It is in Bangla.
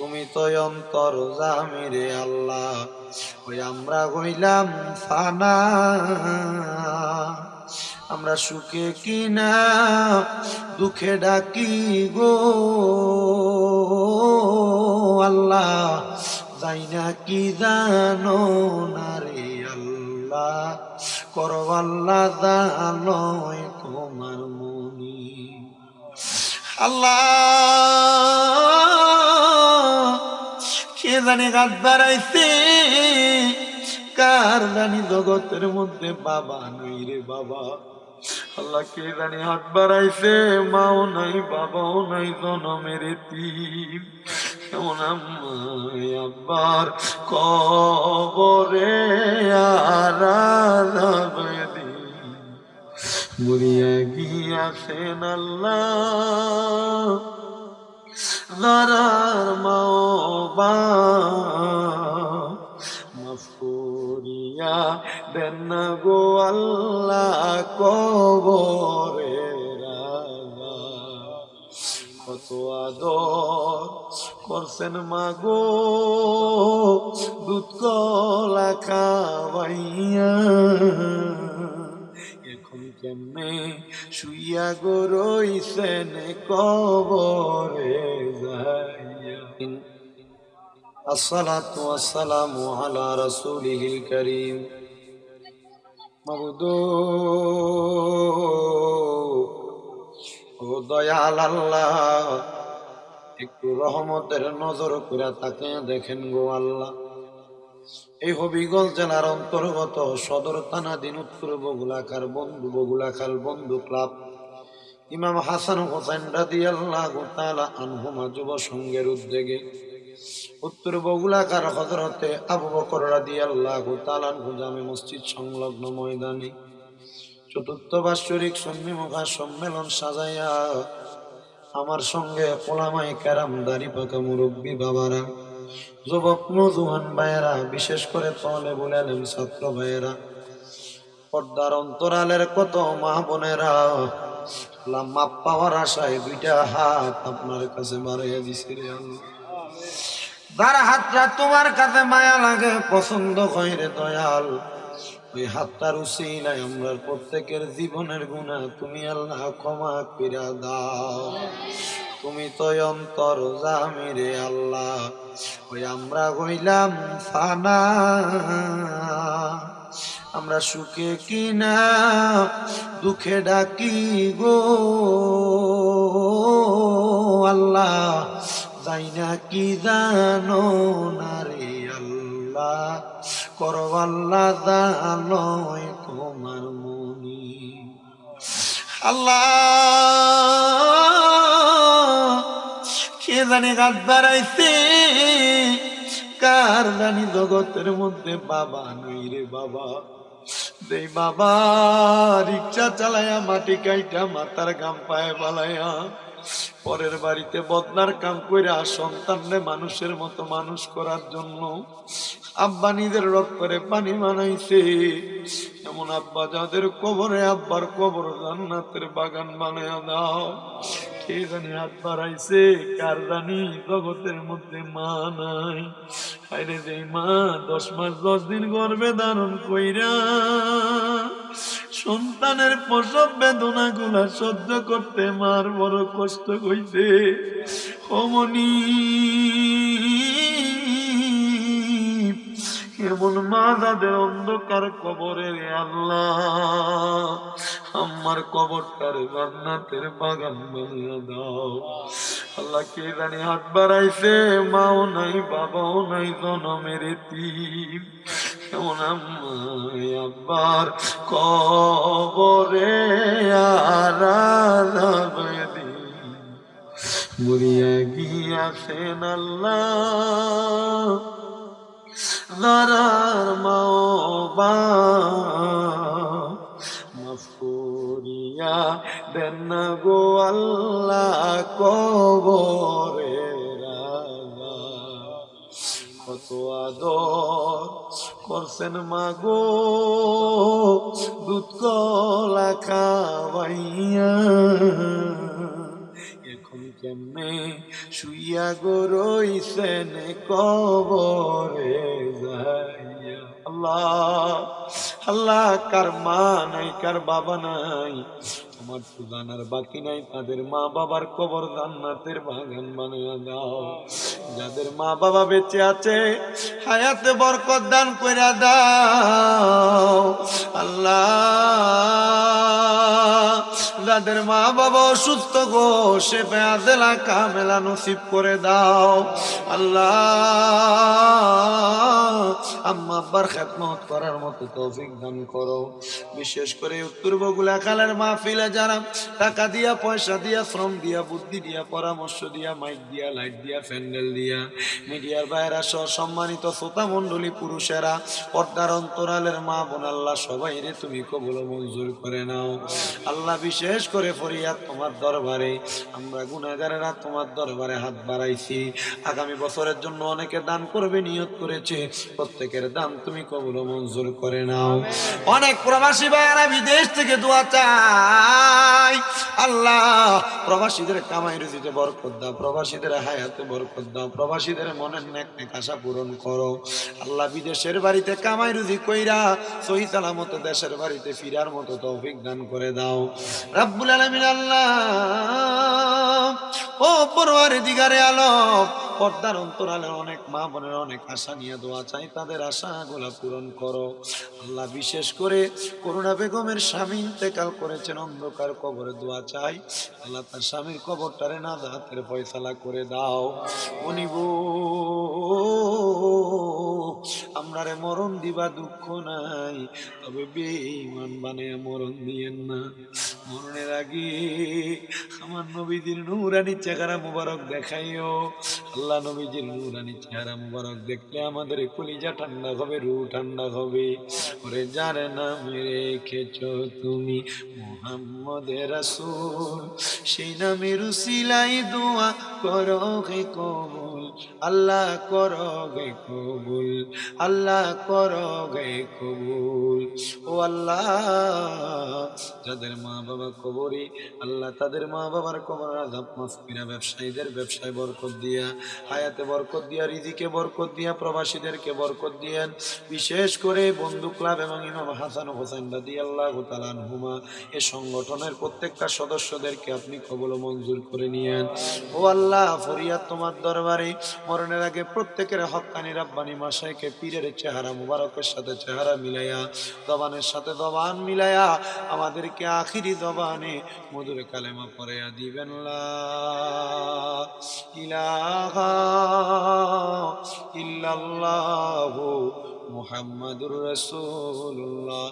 তুমি তো অন্তর জামিরে আল্লাহ, ওই আমরা হইলাম ফানা। আমরা সুখে কিনা, দুঃখে ডাকি গো আল্লাহ, যাই না কি জানো না রে আল্লাহ, করো আল্লাহ জানোই তোমার মনি। আল্লাহ জানে গাছ বাড়াইছে? কার জানি জগতের মধ্যে বাবা নই রে বাবা? আল্লাহ কে জানি হাত বাড়াইছে? মাও নাই, বাবাও নাই, জনমের তিম কেমন আব্বার কবরে আরাধবে দিন মরিয়া গিয়াছেন আল্লাহ। দারার মাও বা মাফ করিয়া দেন গো আল্লাহ কবরে কত আদর করছেন মাগো দুধ কলা খাওয়াইয়া। এখন কেমনে শুইয়া গো রইছেন কবরে যাইয়া। الصلاة والسلام على رسوله الكريم মবুদ ও দয়াল আল্লাহ একটু রহমতের নজর করে তাকে দেখেন গো আল্লাহ এই হবিগঞ্জ জেলার অন্তর্গত সদর থানা দিন উত্তর বগুলাখার বন্ধু বগুলাখাল বন্ধু ক্লাব ইমাম হাসান হোসেন রাদি আল্লাহ আনহুমা যুব সংঘের উদ্যোগে উত্তর বগুলাকার হজরতে আবু বকর রাদি আল্লাহ তালানহু জামে মসজিদ সংলগ্ন ময়দানে চতুর্থ বাৎসরিক সন্নি মুখা সম্মেলন সাজাইয়া আমার সঙ্গে ওলামাই ক্যারাম দাড়ি পাকা মুরব্বী বাবারা, যুবক নজুহান ভাইয়েরা, বিশেষ করে তলে বলেন ছাত্র ভাইয়েরা, পর্দার অন্তরালের কত মা বোনেরা মাপ পাওয়ার আশায় দুইটা হাত আপনার কাছে বাড়াইয়া দিছি রে আল্লাহ। যার হাতটা তোমার কাছে মায়া লাগে, পছন্দ হয় রে দয়াল। ওই হাতটার উসিলাই আমরা, প্রত্যেকের জীবনের গুণা তুমি আল্লাহ ক্ষমা কইরা দাও। তুমি তো অন্তর জামিরে আল্লাহ, ওই আমরা হইলাম ফানা। আমরা সুখে কিনা, দুঃখে ডাকি গো আল্লাহ। যাই না কি জানো? না রে আল্লাহ করো আল্লাহ জানোই তোমার মনি। আল্লাহ, কে জানে গাছ বাড়াইছে? কার জানি জগতের মধ্যে বাবা নই রে বাবা। দেই বাবা রিক্সা চালায়া মাটি কাইটা মাথার গাম পায়ে বালায়া পরের বাড়িতে বদনার কাম কইরা সন্তানরে মানুষের মতো মানুষ করার জন্য আব্বা নিজের রক্তরে পানি বানাইছে। এমন আব্বা যাদের কবরে, আব্বার কবর জান্নাতের বাগান বানায় দাও। কে জানি হাত বাড়াইছে, কার জানি জগতের মধ্যে মা নাই। আরে যে মা, দশ মাস দশ দিন গর্ভে ধারণ কইরা সন্তানের প্রসব বেদনা গুলা সহ্য করতে মার বড় কষ্ট হইছে। অমনি এমন মা যাদের অন্ধকার কবরে রে আল্লাহ, আমার কবরটার জান্নাতের বাগান বানিয়ে দাও। আল্লাহ কে জানি হাত বাড়াইছে, মাও নাই, বাবাও নাই, জনমের তিম কেমন আব্বার কবরে আরাধবে দিন মরিয়া গিয়াছেন আল্লাহ। দারার দেন গো আল্লাহ কবরে। করছেন মাগো দুধ কলা খাওয়াইয়া। এখন কেমনে শুইয়া গো রইছেন কবরে যাইয়া। আল্লাহ আল্লাহ কার মা নাই, কার বাবা নাই আমার সুজানার বাকি নাই, তাদের মা বাবার কবর জান্নাতের বাগান বানিয়ে দাও। যাদের মা বাবা বেঁচে আছে, হায়াতে বরকত দান করে দাও। আল্লাহ যাদের মা বাবা অসুস্থ গো, সে বেয়াদেলা কামেলা নসিব করে দাও। আল্লাহ, আম্মা আব্বার খেদমত করার মতো তৌফিক দান করো। বিশেষ করে উত্তর বগুলা খালের মাহফিলে যারা টাকা দিয়া, পয়সা দিয়া, শ্রম দিয়া, বুদ্ধি দিয়া, পরামর্শ দিয়া, মাইক দিয়া, লাইট দিয়া, প্যান্ডেল দিয়া, মিডিয়ার বাইরা সহ সম্মানিত শ্রোতা মণ্ডলী পুরুষেরা, পর্দার অন্তরালের মা বোন আল্লাহ সবাই রে তুমি কবল মঞ্জুর করে নাও। আল্লাহ বিশেষ করে ফরিয়াদ তোমার দরবারে। আমরা গুনাগারেরা তোমার দরবারে হাত বাড়াইছি। আগামী বছরের জন্য অনেকে দান করবে, নিয়ত করেছে। প্রত্যেকের দান তুমি কবল মঞ্জুর করে নাও। অনেক প্রবাসী ভাইয়ারা বিদেশ থেকে দোয়া চাই। আল্লাহ, প্রবাসীদের কামাই রুজিতে বরকত দাও, প্রবাসীদের হায়াতে বরকত দাও, প্রবাসীদের মনের নেক নেক আশা পূরণ করো। আল্লাহ, বিদেশের বাড়িতে কামাই রুজি কইরা সহি সালামত দেশের বাড়িতে ফিরার মতো তৌফিক দান করে দাও। রাব্বুল আলামিন আল্লাহ। ও পরওয়ারে দিগারে আলম, পর্দার অন্তরালে অনেক মা বোনের অনেক আশা নিয়ে দোয়া চাই, তাদের আশাগুলা পূরণ করো। আল্লাহ বিশেষ করে করুণা বেগমের স্বামী ইন্তেকাল করেছেন, অন্ধকার কবরে দোয়া চাই। আল্লাহ তার স্বামীর কবরটারে না হাতের ফয়সালা করে দাও। মনিব আমরারে মরণ দিবা দুঃখ নাই, তবে বেঈমান বানিয়ে মরণ দিয়েন না। মরণের আগে আমার নবীজির নুরানি চেহারা মুবারক দেখাইও। আল্লাহ নবীজির নুরানি চেহারা মুবারক দেখলে আমাদের কলিজা ঠান্ডা হবে রু ঠান্ডা হবে। ওরে যার নামে রেখেছ তুমি মোহাম্মদের রাসূল, সেই নামে রুসিলাই দোয়া করো হে কবুল, আল্লাহ করো গে কবুল। আল্লাহ করো গে কবুল। ও আল্লাহ যাদের মা বাবা কবরে আল্লাহ তাদের মা বাবার কবর আজাব মাফিরা ব্যবসায়ীদের ব্যবসায় বরকত দিয়া, হায়াতে বরকত দিয়া, রিজিকে বরকত দিয়া, প্রবাসীদেরকে বরকত দিয়েন বিশেষ করে বন্ধু ক্লাব এবং ইমাম হাসান হোসেন দাদি আল্লাহ তালান হুমা এ সংগঠনের প্রত্যেকটা সদস্যদেরকে আপনি কবল মঞ্জুর করে নিয়েন। ও আল্লাহ, ফরিয়াদ তোমার দরবারে, মরণের আগে প্রত্যেকের হক্কানি রাব্বানি মাসাইকে পীরের চেহারা মুবারকের সাথে চেহারা মিলাইয়া, জবানের সাথে জবান মিলাইয়া আমাদেরকে আখিরি জবানে মধুর কালেমা পরে দিবেন রসুল্লাহ মুহাম্মাদুর রাসূলুল্লাহ।